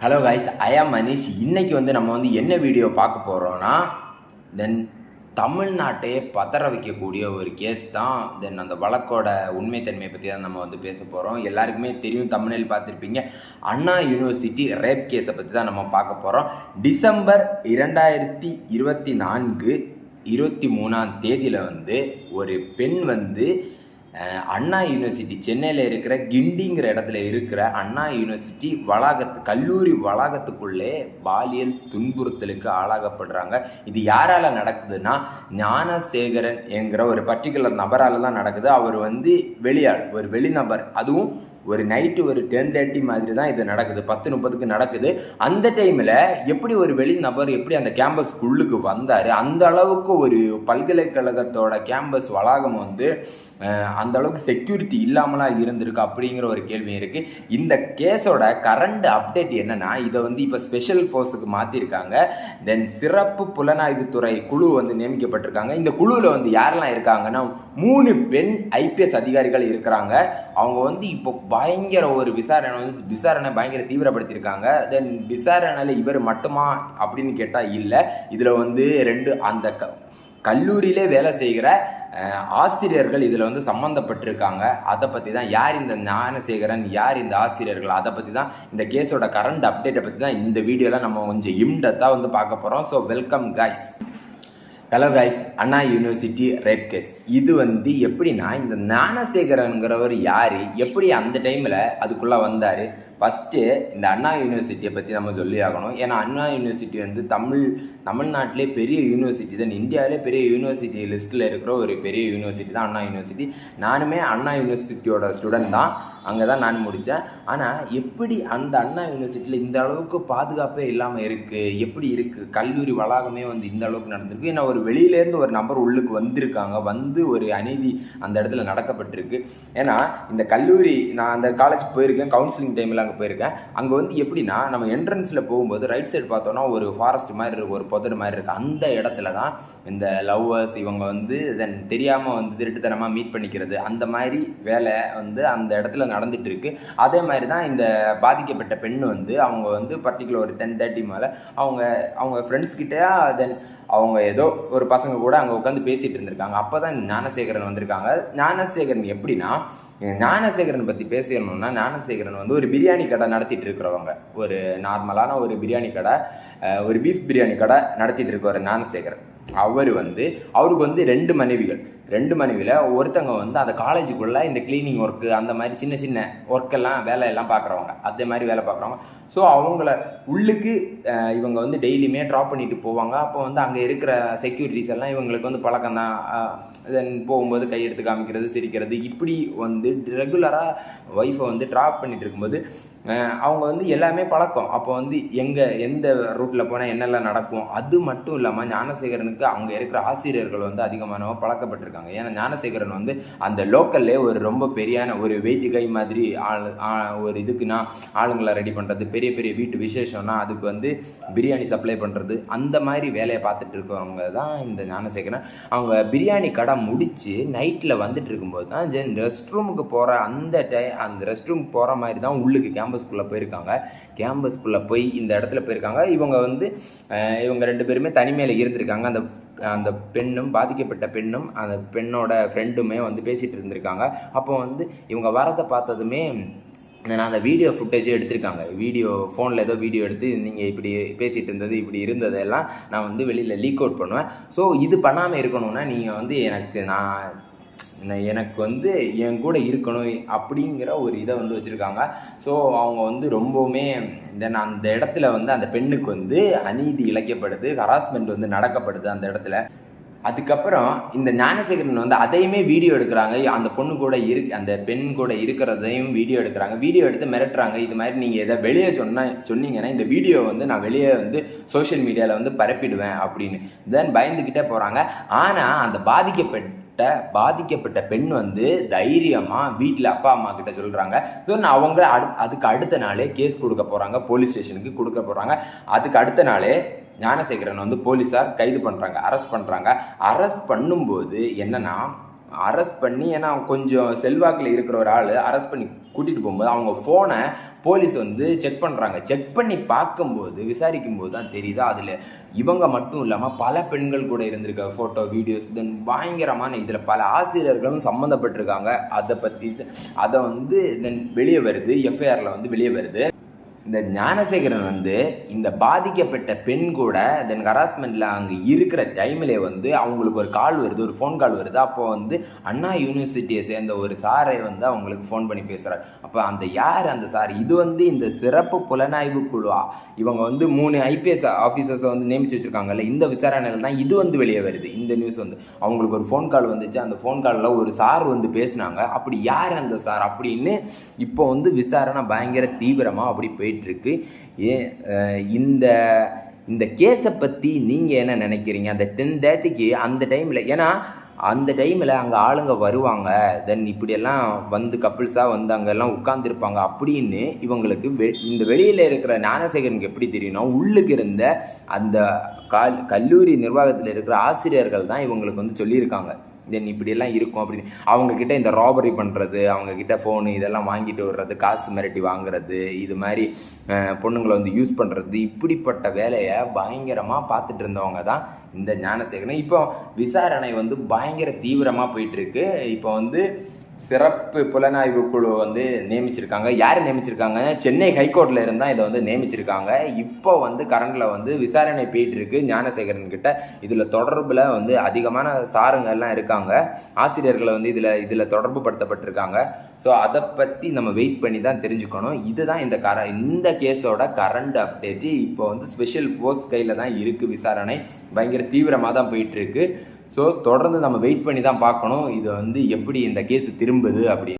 Hello guys ஐயா மனிஷ் இன்றைக்கி வந்து நம்ம வந்து என்ன வீடியோ பார்க்க போகிறோம்னா தென் தமிழ்நாட்டையே பதற வைக்கக்கூடிய ஒரு கேஸ் தான் தென் அந்த வழக்கோட உண்மைத்தன்மையை பற்றி தான் நம்ம வந்து பேச போகிறோம் எல்லாருக்குமே தெரியும் தமிழில் பார்த்துருப்பீங்க. அண்ணா யூனிவர்சிட்டி ரேப் கேஸை பற்றி தான் நம்ம பார்க்க போகிறோம் டிசம்பர் இரண்டாயிரத்தி இருபத்தி நான்கு இருபத்தி மூணாம் தேதியில் வந்து ஒரு பெண் வந்து அண்ணா யூனிவர்சிட்டி சென்னையில் இருக்கிற கிண்டிங்கிற இடத்துல இருக்கிற அண்ணா யூனிவர்சிட்டி வளாகத்து கல்லூரி வளாகத்துக்குள்ளே பாலியல் துன்புறுத்தலுக்கு ஆளாகப்படுறாங்க. இது யாரால நடக்குதுன்னா ஞானசேகரன் என்கிற ஒரு பர்டிகுலர் நபரால் தான் நடக்குது. அவர் வந்து வெளியாள் ஒரு வெளிநபர். அதுவும் ஒரு நைட்டு ஒரு டென் தேர்ட்டி மாதிரி தான் இது நடக்குது. பத்து முப்பதுக்கு நடக்குது. அந்த டைமில் எப்படி ஒரு வெளி நபர் எப்படி அந்த கேம்பஸ்க்குள்ளுக்கு வந்தார்? அந்த அளவுக்கு ஒரு பல்கலைக்கழகத்தோட கேம்பஸ் வளாகம் வந்து அந்த அளவுக்கு செக்யூரிட்டி இல்லாமலாம் இருந்திருக்கு அப்படிங்கிற ஒரு கேள்வி இருக்குது இந்த கேஸோட கரண்ட் அப்டேட் என்னன்னா இதை வந்து இப்போ ஸ்பெஷல் ஃபோர்ஸுக்கு மாற்றிருக்காங்க தென் சிறப்பு புலனாய்வுத்துறை குழு வந்து நியமிக்கப்பட்டிருக்காங்க. இந்த குழுவில் வந்து யாரெல்லாம் இருக்காங்கன்னா மூணு பெண் ஐபிஎஸ் அதிகாரிகள் இருக்கிறாங்க. அவங்க வந்து இப்போ பயங்கர ஒரு விசாரணை வந்து விசாரணை பயங்கர தீவிரப்படுத்தியிருக்காங்க. தென் விசாரணையில் இவர் மட்டுமா அப்படின்னு கேட்டால் இல்லை. இதில் வந்து ரெண்டு அந்த க கல்லூரியிலே வேலை செய்கிற ஆசிரியர்கள் இதில் வந்து சம்மந்தப்பட்டிருக்காங்க அதை பற்றி தான் யார் இந்த ஞானசேகரன் யார் இந்த ஆசிரியர்கள் அதை பற்றி தான் இந்த கேஸோட கரண்ட் அப்டேட்டை பற்றி தான் இந்த வீடியோவில் நம்ம கொஞ்சம் இம்டத்தாக வந்து பார்க்க போகிறோம் so welcome guys hello guys Anna university rape case இது வந்து எப்படின்னா இந்த ஞானசேகரனுங்கிறவர் யார்? எப்படி அந்த டைமில் அதுக்குள்ளே வந்தார்? ஃபஸ்ட்டு இந்த அண்ணா யூனிவர்சிட்டியை பற்றி நம்ம சொல்லி ஆகணும். ஏன்னா அண்ணா யூனிவர்சிட்டி வந்து தமிழ் தமிழ்நாட்டிலே பெரிய யூனிவர்சிட்டி தான் இந்தியாவிலே பெரிய யூனிவர்சிட்டி லிஸ்ட்டில் இருக்கிற ஒரு பெரிய யூனிவர்சிட்டி தான் அண்ணா யூனிவர்சிட்டி நானுமே அண்ணா யூனிவர்சிட்டியோட ஸ்டூடெண்ட் தான். அங்கே தான் நான் முடித்தேன் ஆனால் எப்படி அந்த அண்ணா யூனிவர்சிட்டியில் இந்த அளவுக்கு பாதுகாப்பே இல்லாமல் இருக்குது எப்படி இருக்குது கல்லூரி வளாகமே வந்து இந்த அளவுக்கு நடந்திருக்கு. ஏன்னா ஒரு வெளியிலேருந்து ஒரு நபர் உள்ளுக்கு வந்திருக்காங்க. வந்து ஒரு அநீதி அந்த இடத்துல நடக்கப்பட்டிருக்கு. ஏன்னா இந்த கல்லூரி நான் அந்த காலேஜ் போயிருக்கேன் கவுன்சிலிங் டைமில் அங்கே போயிருக்கேன். அங்கே வந்து எப்படின்னா நம்ம என்ட்ரன்ஸில் போகும்போது ரைட் சைடு பார்த்தோன்னா ஒரு ஃபாரஸ்ட் மாதிரி இருக்கு ஒரு புதர் மாதிரி இருக்குது அந்த இடத்துல தான் இந்த லவ்வர்ஸ் இவங்க வந்து தென் தெரியாமல் வந்து திருட்டுத்தனமாக மீட் பண்ணிக்கிறது அந்த மாதிரி வேலை வந்து அந்த இடத்துல நடந்துட்டு இருக்கு. அதே மாதிரி தான் இந்த பாதிக்கப்பட்ட பெண் வந்து அவங்க வந்து பர்டிகுலர் ஒரு டென் தேர்ட்டி மேலே அவங்க அவங்க ஃப்ரெண்ட்ஸ்கிட்டயே தென் அவங்க ஏதோ ஒரு பசங்க கூட அங்கே உட்காந்து பேசிகிட்டு இருந்திருக்காங்க. அப்போ தான் ஞானசேகரன் வந்திருக்காங்க. ஞானசேகரன் எப்படின்னா ஞானசேகரன் பற்றி பேசணும்னா ஞானசேகரன் வந்து ஒரு பிரியாணி கடை நடத்திட்டு இருக்கிறவங்க. ஒரு நார்மலான ஒரு பிரியாணி கடை ஒரு பீஃப் பிரியாணி கடை நடத்திட்டு இருக்கிற ஞானசேகரன். அவர் வந்து அவருக்கு வந்து ரெண்டு மனைவிகள். ரெண்டு மனைவியில் ஒருத்தவங்க வந்து அந்த காலேஜுக்குள்ளே இந்த க்ளீனிங் ஒர்க்கு அந்த மாதிரி சின்ன சின்ன ஒர்க்கெல்லாம் வேலையெல்லாம் பார்க்குறவங்க அதே மாதிரி வேலை பார்க்குறவங்க ஸோ அவங்கள உள்ளுக்கு இவங்க வந்து டெய்லியுமே ட்ராப் பண்ணிட்டு போவாங்க. அப்போ வந்து அங்கே இருக்கிற செக்யூரிட்டிஸ் எல்லாம் இவங்களுக்கு வந்து பழக்கம் தான். தென் போகும்போது கையெடுத்து காமிக்கிறது சிரிக்கிறது இப்படி வந்து ரெகுலராக ஒய்ஃபை வந்து ட்ராப் பண்ணிட்டு இருக்கும்போது அவங்க வந்து எல்லாமே பழக்கம். அப்போ வந்து எங்கே எந்த ரூட்டில் போனால் என்னெல்லாம் நடக்கும்? அது மட்டும் இல்லாமல் ஞானசேகரனுக்கு அங்கே இருக்கிற ஆசிரியர்கள் வந்து அதிகமானவங்க இருக்காங்க. ஏன்னா ஞானசேகரன் வந்து அந்த லோக்கல்லே ஒரு ரொம்ப பெரியான ஒரு வெயிட்டு கை மாதிரி ஆள் ஒரு இதுக்குன்னா ஆளுங்களை ரெடி பண்ணுறது பெரிய பெரிய வீட்டு விசேஷம்னா அதுக்கு வந்து பிரியாணி சப்ளை பண்ணுறது அந்த மாதிரி வேலையை பார்த்துட்டு இருக்கவங்க தான் இந்த ஞானசேகரன். அவங்க பிரியாணி கடை முடித்து நைட்டில் வந்துட்டு இருக்கும்போது தான் ஜென் ரெஸ்ட் ரூமுக்கு போகிற அந்த டை அந்த ரெஸ்ட் ரூம் போகிற மாதிரி தான் உள்ளுக்கு கேம்பஸ்குள்ளே போயிருக்காங்க. கேம்பஸ்குள்ளே போய் இந்த இடத்துல போயிருக்காங்க. இவங்க வந்து இவங்க ரெண்டு பேருமே தனிமையில் இருந்திருக்காங்க. அந்த அந்த பெண்ணும் பாதிக்கப்பட்ட பெண்ணும் அந்த பெண்ணோட ஃப்ரெண்டுமே வந்து பேசிகிட்டு இருந்திருக்காங்க. அப்போ வந்து இவங்க வரதை பார்த்ததுமே நான் அந்த வீடியோ ஃபுட்டேஜே எடுத்திருக்காங்க. வீடியோ ஃபோனில் ஏதோ வீடியோ எடுத்து நீங்கள் இப்படி பேசிகிட்டு இருந்தது இப்படி இருந்ததெல்லாம் நான் வந்து வெளியில் லீக் அவுட் பண்ணுவேன். ஸோ இது பண்ணாமல் இருக்கணும்னா நீங்கள் வந்து எனக்கு நான் நான் எனக்கு வந்து என் கூட இருக்கணும் அப்படிங்கிற ஒரு இதை வந்து வச்சுருக்காங்க. ஸோ அவங்க வந்து ரொம்பவுமே தென் அந்த இடத்துல வந்து அந்த பெண்ணுக்கு வந்து அநீதி இழைக்கப்படுது ஹராஸ்மெண்ட் வந்து நடக்கப்படுது அந்த இடத்துல. அதுக்கப்புறம் இந்த ஞானசேகரன் வந்து அதையுமே வீடியோ எடுக்கிறாங்க. அந்த பொண்ணு கூட இரு அந்த பெண் கூட இருக்கிறதையும் வீடியோ எடுக்கிறாங்க. வீடியோ எடுத்து மிரட்டுறாங்க. இது மாதிரி நீங்கள் எதை வெளியே சொன்ன சொன்னீங்கன்னா இந்த வீடியோ வந்து நான் வெளியே வந்து சோஷியல் மீடியாவில் வந்து பரப்பிடுவேன் அப்படின்னு. தென் பயந்துக்கிட்டே போகிறாங்க ஆனால் அந்த பாதிக்கப்பட்ட பாதிக்கப்பட்ட பெண் வந்து தைரியமாக வீட்டில் அப்பா அம்மா கிட்ட சொல்கிறாங்க தென் அவங்க அடு அதுக்கு அடுத்த நாளே கேஸ் கொடுக்க போகிறாங்க போலீஸ் ஸ்டேஷனுக்கு கொடுக்க போகிறாங்க அதுக்கு அடுத்த நாளே ஞானசேகரன் வந்து போலீஸார் கைது பண்ணுறாங்க அரெஸ்ட் பண்ணுறாங்க அரெஸ்ட் பண்ணும்போது என்னன்னா அரெஸ்ட் பண்ணி ஏன்னா கொஞ்சம் செல்வாக்கில் இருக்கிற ஒரு ஆள் அரெஸ்ட் பண்ணி கூட்டிகிட்டு போகும்போது அவங்க ஃபோனை போலீஸ் வந்து செக் பண்ணுறாங்க செக் பண்ணி பார்க்கும்போது விசாரிக்கும் போது தான் தெரியுது அதில் இவங்க மட்டும் இல்லாமல் பல பெண்கள் கூட இருந்திருக்க ஃபோட்டோ வீடியோஸ் தென் பயங்கரமான இதில் பல ஆசிரியர்களும் சம்மந்தப்பட்டிருக்காங்க. அதை பற்றி அதை வந்து தென் வெளியே வருது எஃப்ஐஆரில் வந்து வெளியே வருது. இந்த ஞானசேகரன் வந்து இந்த பாதிக்கப்பட்ட பெண் கூட தென் ஹராஸ்மெண்ட்டில் அங்கே இருக்கிற டைமில் வந்து அவங்களுக்கு ஒரு கால் வருது ஒரு ஃபோன் கால் வருது. அப்போ வந்து அண்ணா யூனிவர்சிட்டியை சேர்ந்த ஒரு சாரை வந்து அவங்களுக்கு ஃபோன் பண்ணி பேசுகிறார் அப்போ அந்த யார் அந்த சார் இது வந்து இந்த சிறப்பு புலனாய்வு குழுவா? இவங்க வந்து மூணு ஐபிஎஸ் ஆஃபீஸர்ஸை வந்து நியமிச்சு வச்சுருக்காங்கல்ல இந்த விசாரணையில் தான் இது வந்து வெளியே வருது இந்த நியூஸ் வந்து. அவங்களுக்கு ஒரு ஃபோன் கால் வந்துச்சு. அந்த ஃபோன் காலில் ஒரு சார் வந்து பேசுனாங்க. அப்படி யார் அந்த சார் அப்படின்னு இப்போ வந்து விசாரணை பயங்கர தீவிரமாக அப்படி போயிட்டுருக்கு இந்த இந்த கேஸை பற்றி நீங்கள் என்ன நினைக்கிறீங்க? அந்த டென் தேர்ட்டிக்கு அந்த டைமில் ஏன்னா அந்த டைமில் அங்கே ஆளுங்க வருவாங்க. தென் இப்படியெல்லாம் வந்து கப்புள்ஸாக வந்து அங்கெல்லாம் உட்காந்துருப்பாங்க அப்படின்னு இவங்களுக்கு வெ இந்த வெளியில் இருக்கிற ஞானசேகரனுக்கு எப்படி தெரியும்னா உள்ளுக்கு இருந்த அந்த கல் கல்லூரி நிர்வாகத்தில் இருக்கிற ஆசிரியர்கள் தான் இவங்களுக்கு வந்து சொல்லியிருக்காங்க. தென் இப்படியெல்லாம் இருக்கும் அப்படின்னு. அவங்கக்கிட்ட இந்த ராபரி பண்ணுறது அவங்கக்கிட்ட ஃபோனு இதெல்லாம் வாங்கிட்டு வர்றது காசு மிரட்டி வாங்குறது இது மாதிரி பொண்ணுங்களை வந்து யூஸ் பண்ணுறது இப்படிப்பட்ட வேலையை பயங்கரமாக பார்த்துட்டு இருந்தவங்க தான் இந்த ஞானசேகரன். இப்போ விசாரணை வந்து பயங்கர தீவிரமாக போயிட்டுருக்கு இப்போ வந்து சிறப்பு புலனாய்வு குழு வந்து நியமிச்சிருக்காங்க. யார் நியமிச்சிருக்காங்க? சென்னை ஹைகோர்ட்டில் இருந்தால் இதை வந்து நியமிச்சிருக்காங்க. இப்போ வந்து கரண்டில் வந்து விசாரணை போயிட்டு இருக்கு ஞானசேகரன் கிட்ட. இதில் தொடர்பில் வந்து அதிகமான சாருங்க எல்லாம் இருக்காங்க. ஆசிரியர்களை வந்து இதில் இதில் தொடர்பு படுத்தப்பட்டிருக்காங்க. ஸோ அதை பற்றி நம்ம வெயிட் பண்ணி தான் தெரிஞ்சுக்கணும். இதுதான் இந்த கர இந்த கேஸோட கரண்ட் அப்டேட்டு இப்போ வந்து ஸ்பெஷல் ஃபோர்ஸ் கையில் தான் இருக்குது விசாரணை. பயங்கர தீவிரமாக தான் போயிட்டுருக்கு. ஸோ தொடர்ந்து நம்ம வெயிட் பண்ணி தான் பார்க்கணும். இது வந்து எப்படி இந்த கேஸ் திரும்புது அப்படி